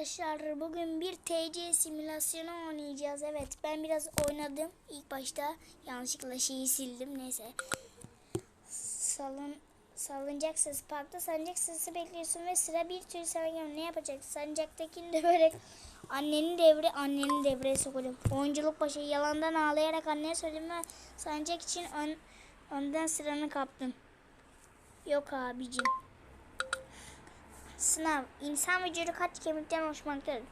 arkadaşlar bugün bir TC simülasyonu oynayacağız. Evet ben biraz oynadım. İlk başta yanlışlıkla şeyi sildim. Neyse. Salın salınacaksınız. Parkta salınacaksınız bekliyorsun ve sıra bir türlü sana gelmiyor. Ne yapacaksın? Salıncaktakini de böyle annenin devre annenin devreye sokulum. Oyunculuk başı yalandan ağlayarak anneye söyledim ve salıncak için ön, önden sıranı kaptın. Yok abicim. Sınav. İnsan vücudu kaç kemikten oluşmaktadır?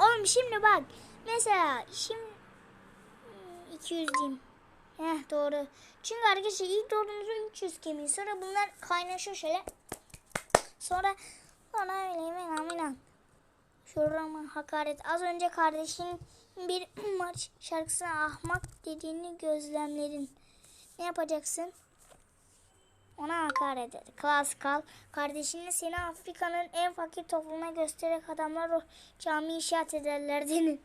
Oğlum şimdi bak. Mesela şimdi hmm, 200 diyeyim. Heh doğru. Çünkü arkadaşlar ilk doğduğumuzda 300 kemiği. Sonra bunlar kaynaşıyor şöyle. Sonra sonra öyle inan inan. Şurama hakaret. Az önce kardeşin bir maç şarkısına ahmak dediğini gözlemledin. Ne yapacaksın? Ona hakaret etti. Klas kal. Kardeşinin seni Afrika'nın en fakir toplumuna göstererek adamlar o cami inşaat ederler denin.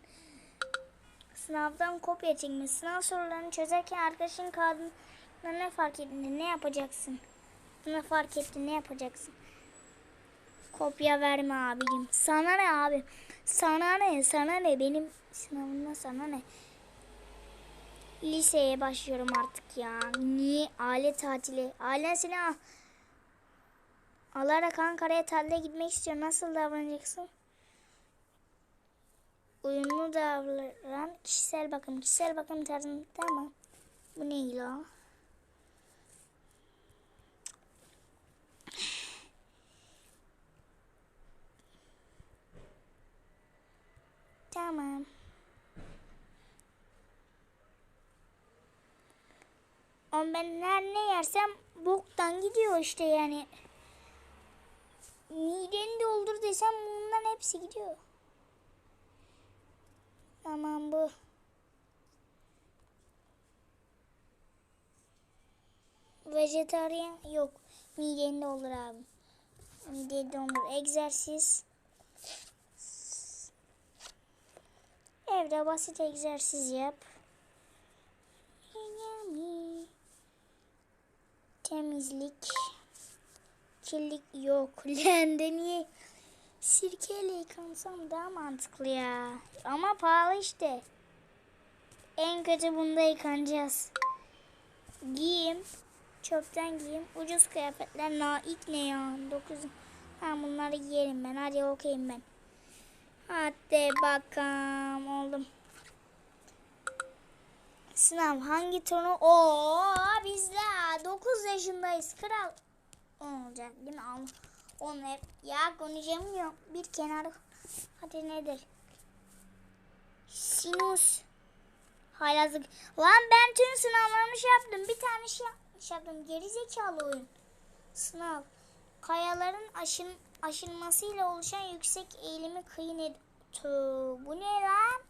Sınavdan kopya çekmiş. Sınav sorularını çözerken arkadaşın kağıdına ne fark etti? Ne yapacaksın? Ne fark etti? Ne yapacaksın? Kopya verme abicim. Sana ne abi? Sana ne? Sana ne? Benim sınavımda sana ne? Liseye başlıyorum artık ya. Niye? Aile tatili. Ailen seni al. Alarak Ankara'ya tatile gitmek istiyor. Nasıl davranacaksın? Uyumlu davranan kişisel bakım. Kişisel bakım tarzında tamam. Bu ne la? Tamam. Ama ben her ne yersem boktan gidiyor işte yani. Mideni doldur desem bundan hepsi gidiyor. Tamam bu. Vejetaryen yok. Mideni doldur abi. Mideni doldur. Egzersiz. Evde basit egzersiz yap. Temizlik. Kirlilik yok. Leğende niye? Sirkeyle yıkansam daha mantıklı ya. Ama pahalı işte. En kötü bunda yıkanacağız. Giyim. Çöpten giyim. Ucuz kıyafetler. Naik ne ya? 9. Ha bunları giyerim ben. Hadi okuyayım ben. Hadi bakalım oldum. Sınav hangi turnu? Oo bizler 9 yaşındayız kral. On olacak değil mi? Al. On hep. Ya konuşamıyorum. Bir kenar. Hadi nedir? Sinüs. Haylazlık. Lan ben tüm sınavlarımı şey yaptım. Bir tane şey yanlış yaptım. Geri zekalı oyun. Sınav. Kayaların aşın, aşınmasıyla oluşan yüksek eğilimi kıyı ne? Tüh, bu ne lan?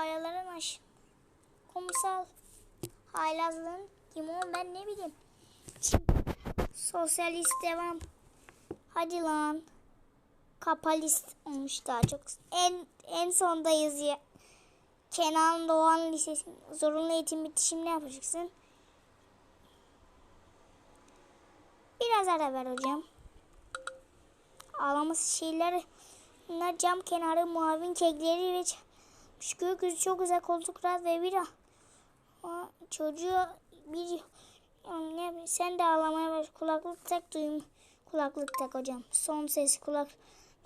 Kayaların aşın. Kumsal. Haylazlığın limon ben ne bileyim. Sosyalist devam. Hadi lan. Kapalist olmuş daha çok. En en sondayız ya. Kenan Doğan Lisesi zorunlu eğitim bitişim ne yapacaksın? Biraz ara ver hocam. Ağlaması şeyler bunlar cam kenarı muavin kekleri ve şu gökyüzü çok güzel koltuk rahat ve bir çocuğu bir ne sen de ağlamaya baş kulaklık tak duyum kulaklık tak hocam. Son ses kulak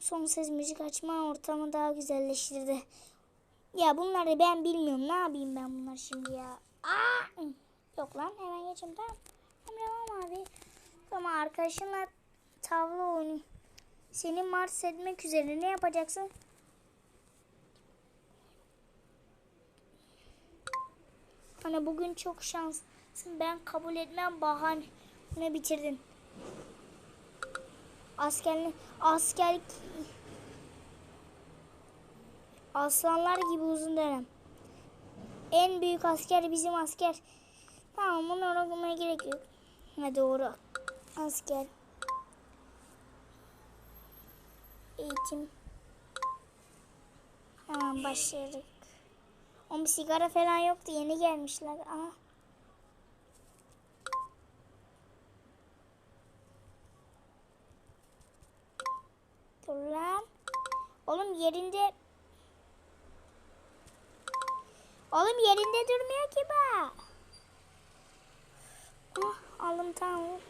son ses müzik açma ortamı daha güzelleştirdi. Ya bunları ben bilmiyorum ne yapayım ben bunlar şimdi ya? Aa! yok lan hemen geçeyim tamam. Tamam abi. Ama arkadaşınla tavla oyunu seni mars etmek üzere ne yapacaksın Hani bugün çok şanslısın. Ben kabul etmem bahane bitirdin. Askerlik, askerlik aslanlar gibi uzun dönem. En büyük asker bizim asker. Tamam bunu okumaya gerek yok. Ha doğru. Asker. Eğitim. Tamam başladık. Ama sigara falan yoktu. Yeni gelmişler. Aha. yerinde Oğlum yerinde durmuyor ki bu. Ah, aldım tamam.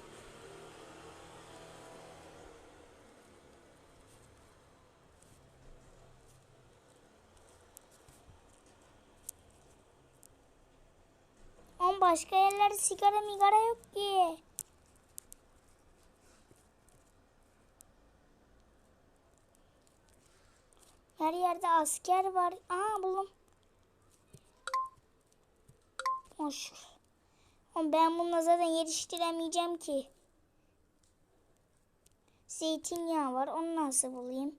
Oğlum başka yerlerde sigara migara yok ki. Her yerde asker var. Aa buldum. Hoş. Ben bununla zaten yetiştiremeyeceğim ki. Zeytinyağı var. Onu nasıl bulayım?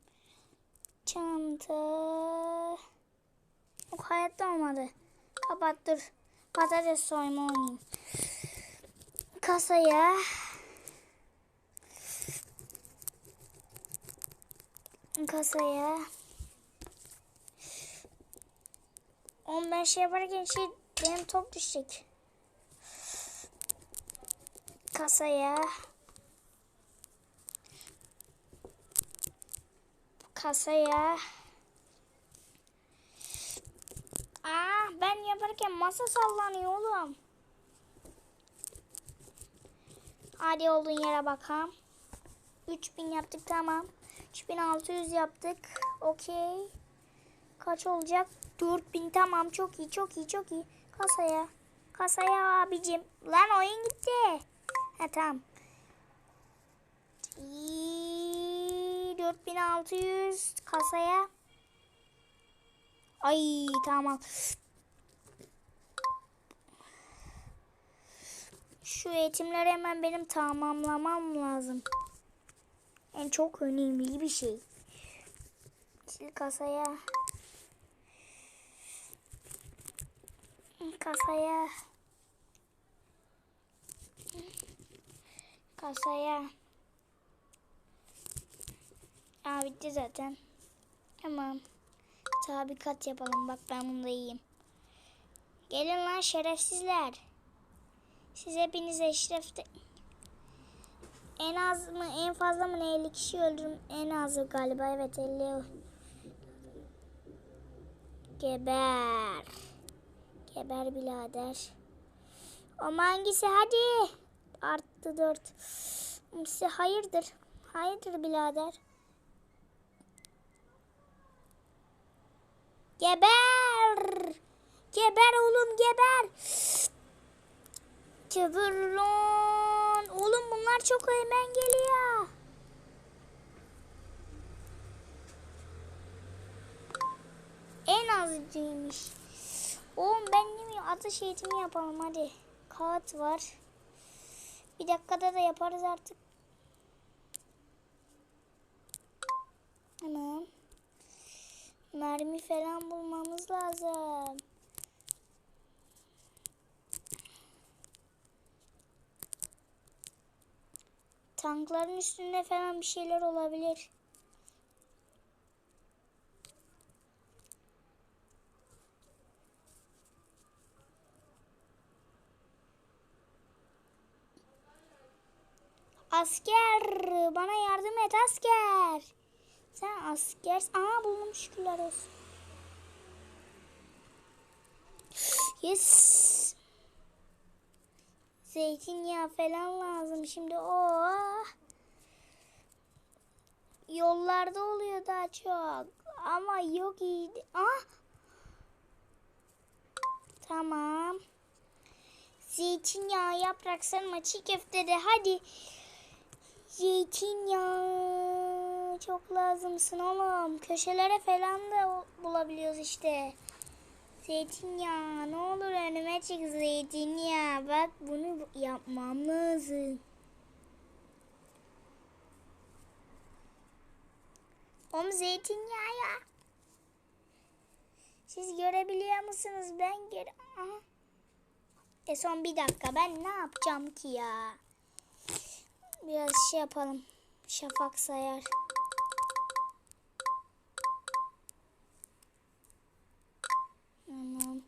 Çanta. O hayatta olmadı. Kapat dur. Patates soyma oynayayım. Kasaya. Kasaya. Oğlum ben şey yaparken şey benim top düşecek. Kasaya. Kasaya. Aa ben yaparken masa sallanıyor oğlum. Hadi olduğun yere bakalım. 3000 yaptık tamam. 3600 yaptık. Okey. Kaç olacak? 4000 tamam çok iyi çok iyi çok iyi. Kasaya. Kasaya abicim. Lan oyun gitti. Ha tamam. İyi, 4600 kasaya. Ay tamam. Şu eğitimleri hemen benim tamamlamam lazım. En çok önemli bir şey. Sil kasaya. Kasaya. Kasaya. Aa bitti zaten. Tamam. Tabikat yapalım. Bak ben bunu da yiyeyim. Gelin lan şerefsizler. Siz hepiniz eşrefte... En az mı en fazla mı ne 50 kişi öldürüm en azı galiba evet 50 Geber. Geber birader. Ama hangisi hadi. Arttı 4. Hangisi hayırdır. Hayırdır birader. Geber. Geber oğlum geber. Geber lan. Oğlum bunlar çok hemen geliyor. En azıcıymış. Oğlum ben ne bileyim atış eğitimi yapalım hadi. Kağıt var. Bir dakikada da yaparız artık. Hemen. Mermi falan bulmamız lazım. Tankların üstünde falan bir şeyler olabilir. Asker bana yardım et asker. Sen asker. Aa buldum şükürler olsun. Yes. Zeytinyağı falan lazım şimdi. Oh. Yollarda oluyor daha çok. Ama yok iyi. Ah. Tamam. Zeytinyağı, yaprak sarma, çiğ köfte de hadi. Zeytinyağı çok lazımsın oğlum. Köşelere falan da bulabiliyoruz işte. Zeytinyağı ne olur önüme çık zeytinyağı. Bak bunu yapmam lazım. Oğlum zeytinyağı ya. Siz görebiliyor musunuz? Ben göre... Aha. E son bir dakika ben ne yapacağım ki ya? Biraz şey yapalım. Şafak sayar. Tamam.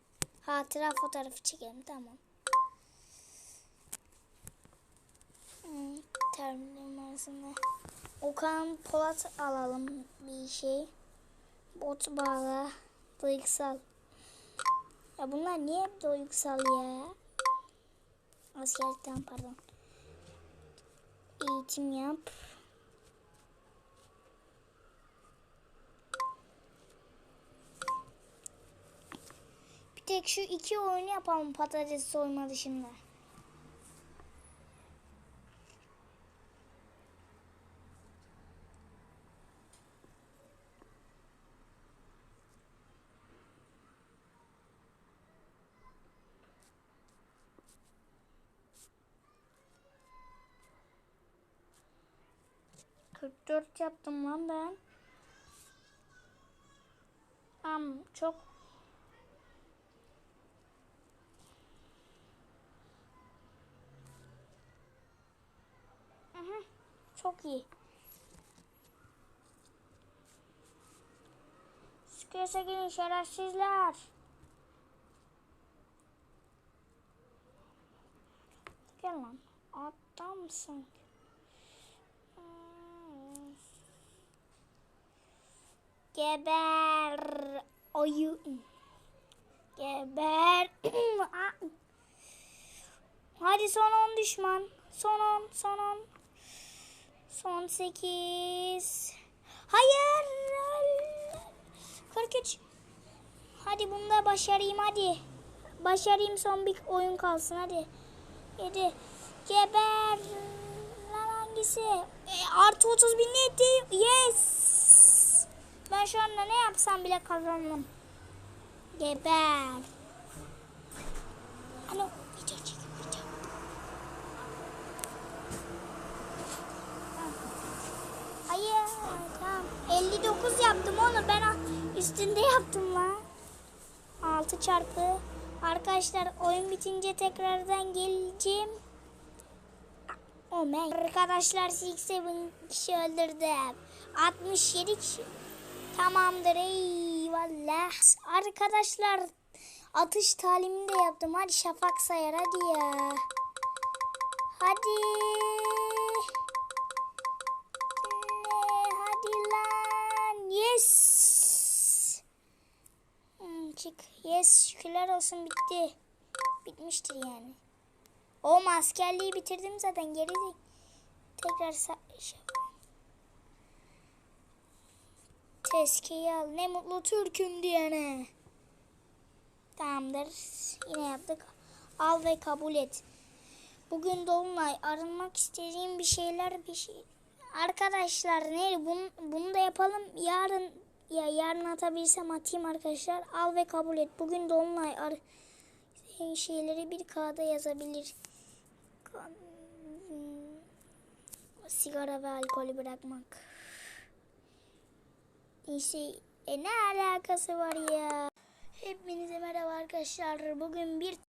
Hatıra fotoğrafı çekelim tamam. Hmm, terminal numarasını. Okan Polat alalım bir şey. Bot bağla. Duygusal. Ya bunlar niye hep duygusal ya? Askerlikten pardon. Eğitim yap. Tek şu iki oyunu yapalım patates soyma dışında. Kırk dört yaptım lan ben. Am çok Aha, çok iyi. Sıkıyorsa gelin şerefsizler. Gel lan. Adamsın. Geber. Oyun. Geber. Hadi son 10 düşman. Son 10, son 10. Son 8. Hayır. 43. Hadi bunu da başarayım hadi. Başarayım son bir oyun kalsın hadi. 7. Geber. Lan hangisi? E, artı 30 bin etti. Yes. Ben şu anda ne yapsam bile kazandım. Geber. Alo. Hayır tamam. 59 yaptım onu ben üstünde yaptım lan. 6 çarpı. Arkadaşlar oyun bitince tekrardan geleceğim. Oh. Arkadaşlar 67 kişi öldürdüm. 67 kişi. Tamamdır eyvallah. Arkadaşlar atış talimini de yaptım. Hadi şafak sayar hadi ya. Hadi. Yes. Hmm, çık. Yes şükürler olsun bitti. Bitmiştir yani. O askerliği bitirdim zaten geri de tekrar şey Tezkeyi al. Ne mutlu Türk'üm diyene. Tamamdır. Yine yaptık. Al ve kabul et. Bugün Dolunay arınmak istediğim bir şeyler bir şey. Arkadaşlar ne bunu, bunu da yapalım. Yarın ya yarın atabilirsem atayım arkadaşlar. Al ve kabul et. Bugün Dolunay ar istediğin şeyleri bir kağıda yazabilir. Sigara ve alkolü bırakmak. İşte e, ne alakası var ya? Hepinize merhaba arkadaşlar. Bugün bir